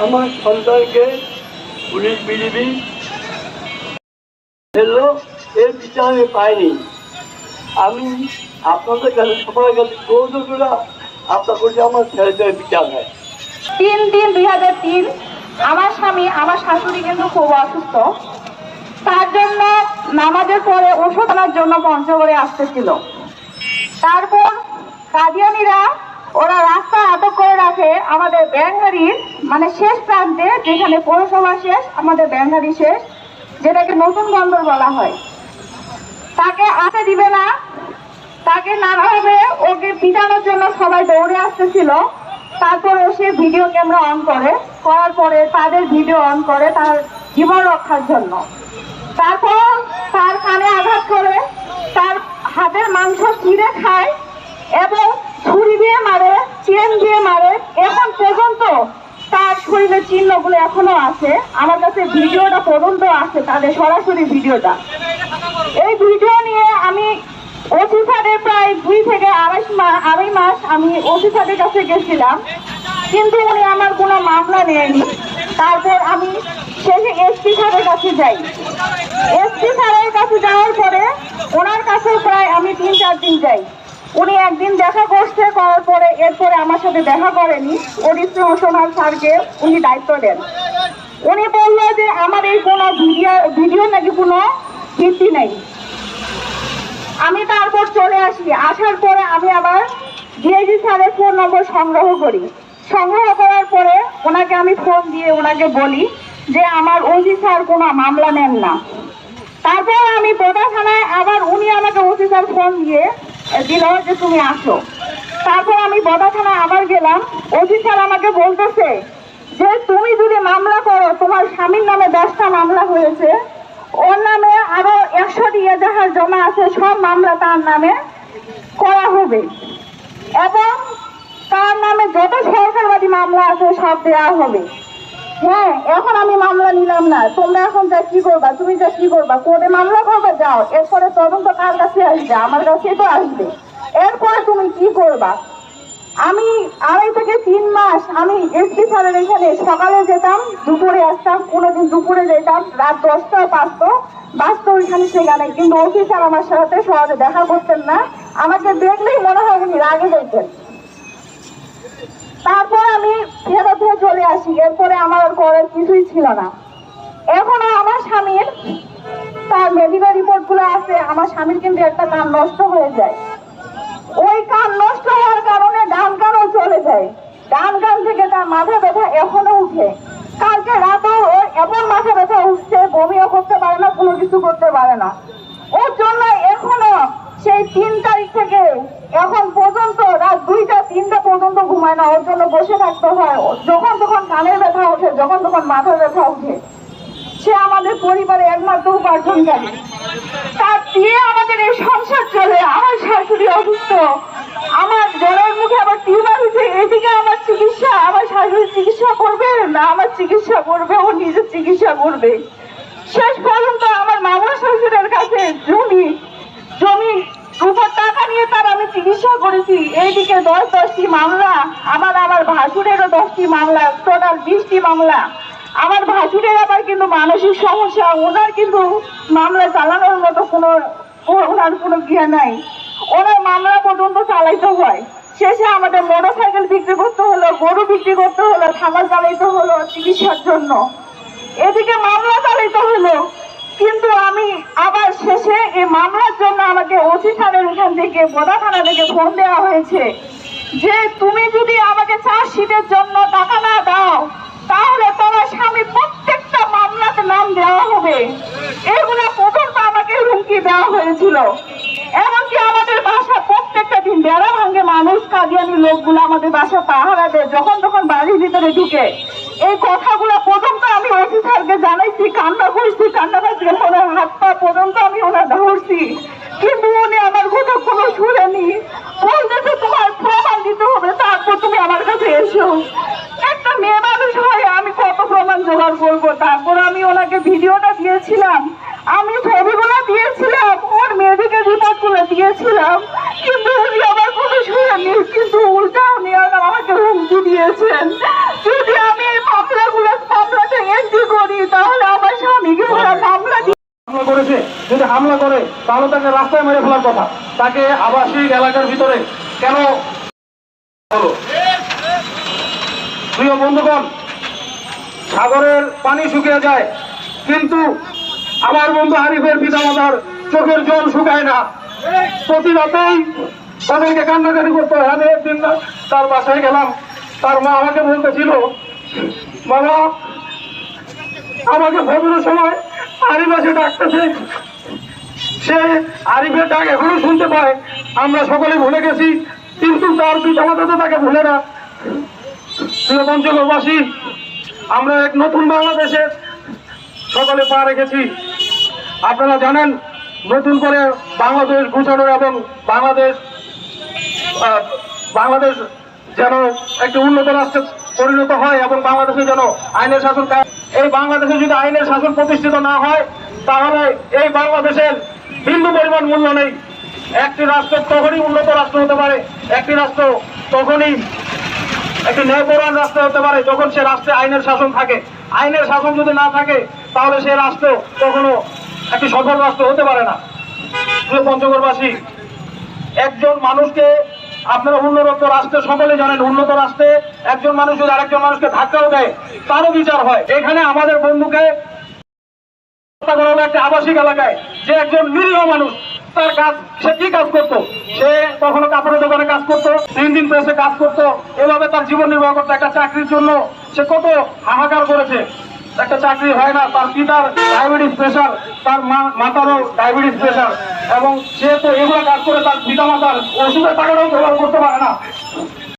আমার সন্তানকে police BGB ফেলল এর বিচার আমি পাইনি। আমি আপনাদের কাছে সবার কাছে কৌতুকরা আপনার কাছে আমার ছেলেদের বিচার হয়। তিন তিন দুই হাজার তিন, আমার স্বামী, আমার শাশুড়ি কিন্তু খুব অসুস্থ। তার জন্য নামাজের পরে ওষুধ আনার জন্য পঞ্চগড়ে আসতেছিল। তারপর কাদিয়ানিরা, ওরা রাখে আমাদের ব্যাঙ্গারির মানে শেষ প্রান্তে যেখানে পৌরসভা শেষ, আমাদের ব্যাঙ্গারি শেষ, যেটাকে নতুন বন্দর বলা হয়। তাকে আসতে দিবে না। তাকে নানাভাবে ওকে পিটানোর জন্য সবাই দৌড়ে আসতেছিল। তারপর সে ভিডিও ক্যামেরা অন করে। করার পরে তাদের ভিডিও অন করে তার জীবন রক্ষার জন্য। তারপর তার কানে আঘাত করে, তার হাতের মাংস ছিঁড়ে এখন পর্যন্ত তার শরীরের চিহ্নগুলো এখনও আছে। আমার কাছে ভিডিওটা পর্যন্ত আছে, তাদের সরাসরি ভিডিওটা। এই ভিডিও নিয়ে আমি ওসি প্রায় দুই থেকে আড়াই মাস আড়াই মাস আমি ওসি স্যারের কাছে গেছিলাম। কিন্তু উনি আমার কোনো মামলা নেয়নি। তারপর আমি শেষে এসপি স্যারের কাছে যাই। এসপি স্যারের কাছে যাওয়ার পরে ওনার কাছে প্রায় আমি তিন চার দিন যাই। উনি একদিন দেখা করছে পরে এরপরে আমার সাথে দেখা করেনি। অরিত্র সোনাল স্যারকে উনি দায়িত্ব দেন। উনি বলল যে, আমার এই কোনো ভিডিও ভিডিও নাকি কোনো ভিত্তি নেই। আমি তারপর চলে আসি। আসার পরে আমি আবার ডিআইজি স্যারের ফোন নম্বর সংগ্রহ করি। সংগ্রহ করার পরে ওনাকে আমি ফোন দিয়ে ওনাকে বলি যে, আমার ওসি স্যার কোনো মামলা নেন না। তারপর আমি বোদা থানায় আবার উনি আমাকে ওসি স্যার ফোন দিয়ে দিল যে, তুমি আসো। তারপর আমি বদা থানায় আবার গেলাম। স্যার আমাকে বলতেছে যে, তুমি যদি মামলা করো, তোমার স্বামীর নামে দশটা মামলা হয়েছে। ওর নামে আরও একশোটি এজাহার জমা আছে, সব মামলা তার নামে করা হবে। এবং তার নামে যত সরকারবাদী মামলা আছে, সব দেওয়া হবে। হ্যাঁ এখন আমি মামলা নিলাম না। তোমরা এখন যা কি করবা, তুমি যা কি করবা, কোর্টে মামলা করবে, যাও। এরপরে তদন্ত কার কাছে আসবে? আমার কাছে তো আসবে। এরপরে তুমি কি করবা? আমি আড়াই থেকে তিন মাস আমি এসপি স্যারের এখানে সকালে যেতাম, দুপুরে আসতাম, কোনোদিন দুপুরে যেতাম, রাত দশটা পাঁচতো বাঁচতো ওইখানে সেখানে। কিন্তু স্যার আমার সাথে সহজে দেখা করতেন না। আমাকে দেখলেই মনে হয় উনি রাগে যেতেন তারপর আমি ফেরত হয়ে চলে আসি। এরপরে আমার আর করার কিছুই ছিল না। এখনও আমার স্বামীর তার মেডিকেল রিপোর্টগুলো আছে। আমার স্বামীর কিন্তু একটা কান নষ্ট হয়ে যায়। ওই কান নষ্ট হওয়ার কারণে ডান কানও চলে যায়। ডান কান থেকে তার মাথা ব্যথা এখনও উঠে। কালকে রাতেও ওর এমন মাথা ব্যথা উঠছে, বমিও করতে পারে না, কোনো কিছু করতে পারে না। ওর জন্য এখনও সেই তিন তারিখ থেকে এখন পর্যন্ত রাত দুইটা, তিনটা পর্যন্ত ঘুমায় না। ওর জন্য বসে থাকতে হয়। যখন তখন কানের ব্যথা ওঠে, যখন তখন মাথার ব্যথা উঠে। সে আমাদের পরিবারে একমাত্র উপার্জনকারী। তার দিয়ে আমাদের এই সংসার চলে আমার শাশুড়ি অসুস্থ আমার জলের মুখে আবার টিউমার হয়েছে, এদিকে আমার চিকিৎসা, আমার শাশুড়ি চিকিৎসা করবে, না আমার চিকিৎসা করবে, ও নিজের চিকিৎসা করবে। শেষ পর্যন্ত আমার মামা শ্বশুরের কাছে জমি জমি উপর টাকা নিয়ে তার আমি চিকিৎসা করেছি। এইদিকে দশ দশটি মামলা আমার আমার ভাসুরেরও দশটি মামলা, টোটাল বিশটি মামলা। আমার ভাসুরের আবার কিন্তু মানসিক সমস্যা, ওনার কিন্তু মামলা চালানোর মতো কোনো ওনার কোনো জ্ঞান নাই। ওনার মামলা পর্যন্ত চালাইতে হয়। শেষে আমাদের মোটর সাইকেল বিক্রি করতে হলো, গরু বিক্রি করতে হলো খাবার চালাইতে হলো চিকিৎসার জন্য। এদিকে মামলা চালাইতে হলো, কিন্তু আমি আবার শেষে এই মামলার জন্য আমাকে ওসি স্যারের এখান থেকে বোদা থানা থেকে ফোন দেওয়া হয়েছে যে, তুমি যদি আমাকে চার্জশিটের জন্য টাকা না দাও, তাহলে তোমার স্বামী প্রত্যেকটা মামলাতে নাম দেওয়া হবে। এগুলো পর্যন্ত আমাকে হুমকি দেওয়া হয়েছিল এমনকি আমাদের বাসা প্রত্যেকটা দিন বেড়া ভাঙ্গে মানুষ কাদিয়ানি লোকগুলো আমাদের বাসা পাহারা দেয়। যখন তখন বাড়ির ভিতরে ঢুকে। এই কথাগুলো পর্যন্ত আমি ওসি স্যারকে জানাইছি, কান্না করছি কান্না করছি, ওনার হাত পা পর্যন্ত আমি ওনার ধরছি। কিন্তু উনি আমার কথা কোনো শুনেনি। বলতেছে, তোমার প্রমাণ দিতে হবে, তারপর তুমি আমার কাছে এসো। একটা মেয়ে মানুষ হয়ে আমি কত প্রমাণ জোগাড় করব? তারপর আমি ওনাকে ভিডিওটা দিয়েছিলাম। হামলা করে, তাহলে তাকে রাস্তায় মেরে ফেলার কথা। তাকে আবাসিক এলাকার ভিতরে কেন প্রিয় বন্ধুগণ, সাগরের পানি শুকিয়ে যায়, কিন্তু আমার বন্ধু আরিফের পিতামাতার চোখের জল শুকায় না। প্রতি রাতেই তাদেরকে কান্নাকাটি করতে হয়। আমি একদিন তার বাসায় গেলাম। তার মা আমাকে বলতেছিল, বাবা, আমাকে ভোজনের সময় আরিফ আসে ডাকতেছে। সে আরিফের ডাক এখনও শুনতে পায়। আমরা সকলে ভুলে গেছি, কিন্তু তার পিতামাতা তো তাকে ভুলে না। পঞ্চগড়বাসী, আমরা এক নতুন বাংলাদেশের সকলে পা রেখেছি। আপনারা জানেন, নতুন করে বাংলাদেশ গুছানো এবং বাংলাদেশ বাংলাদেশ যেন একটি উন্নত রাষ্ট্রে পরিণত হয় এবং বাংলাদেশে যেন আইনের শাসন এই বাংলাদেশে যদি আইনের শাসন প্রতিষ্ঠিত না হয়, তাহলে এই বাংলাদেশের বিন্দু পরিমাণ মূল্য নেই। একটি রাষ্ট্র তখনই উন্নত রাষ্ট্র হতে পারে, একটি রাষ্ট্র তখনই একটি ন্যায়পরায়ণ রাষ্ট্র হতে পারে যখন সে রাষ্ট্রে আইনের শাসন থাকে। আইনের শাসন যদি না থাকে, তাহলে সে রাষ্ট্র কখনো একটি সফল রাষ্ট্র হতে পারে না। পঞ্চগড়বাসী, একজন মানুষকে আপনারা উন্নত রাষ্ট্রে সকলে জানেন, উন্নত রাষ্ট্রে একজন মানুষ যদি আরেকজন মানুষকে ধাক্কাও দেয়, তারও বিচার হয়। এখানে আমাদের বন্ধুকে একটা আবাসিক এলাকায়। যে একজন নিরীহ মানুষ, তার কাজ, সে কি কাজ করতো? সে কখনো কাপড়ের দোকানে কাজ করতো প্রিন্টিং প্রেসে কাজ করতো, এভাবে তার জীবন নির্বাহ করতো। একটা চাকরির জন্য সে কত হাহাকার করেছে। একটা চাকরি হয় না, তার পিতার ডায়াবেটিস প্রেশার তার মাতারও ডায়াবেটিস প্রেশার এবং সে তো এগুলো কাজ করে তার পিতা মাতার ওষুধের টাকাটাও জোগাড় করতে পারে না।